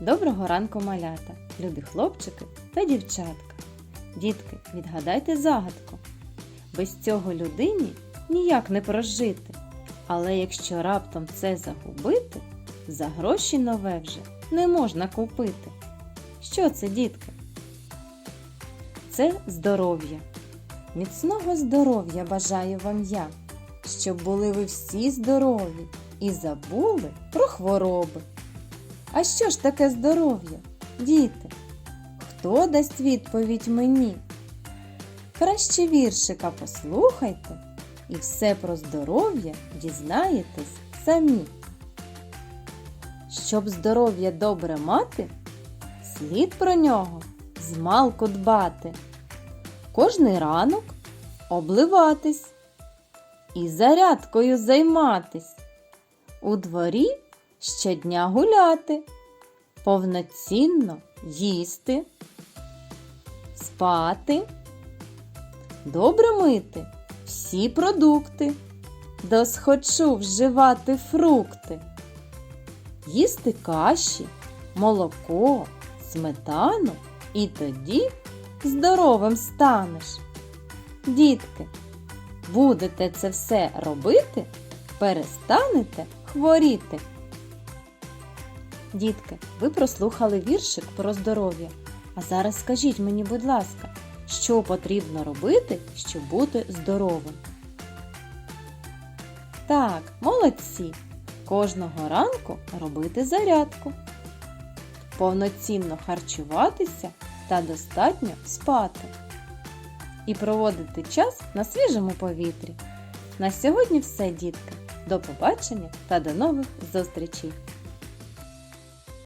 Доброго ранку, малята, любі хлопчики та дівчатка. Дітки, відгадайте загадку. Без цього людині ніяк не прожити. Але якщо раптом це загубити, за гроші нове вже не можна купити. Що це, дітки? Це здоров'я. Міцного здоров'я бажаю вам я, щоб були ви всі здорові і забули про хвороби. А що ж таке здоров'я, діти? Хто дасть відповідь мені? Краще віршика послухайте і все про здоров'я дізнаєтесь самі. Щоб здоров'я добре мати, слід про нього змалку дбати. Кожний ранок обливатись і зарядкою займатись. У дворі щодня гуляти, повноцінно їсти, спати, добре мити всі продукти, досхочу вживати фрукти, їсти каші, молоко, сметану і тоді здоровим станеш. Дітки, будете це все робити, перестанете хворіти. Дітки, ви прослухали віршик про здоров'я. А зараз скажіть мені, будь ласка, що потрібно робити, щоб бути здоровим? Так, молодці! Кожного ранку робити зарядку, повноцінно харчуватися та достатньо спати. І проводити час на свіжому повітрі. На сьогодні все, дітки. До побачення та до нових зустрічей!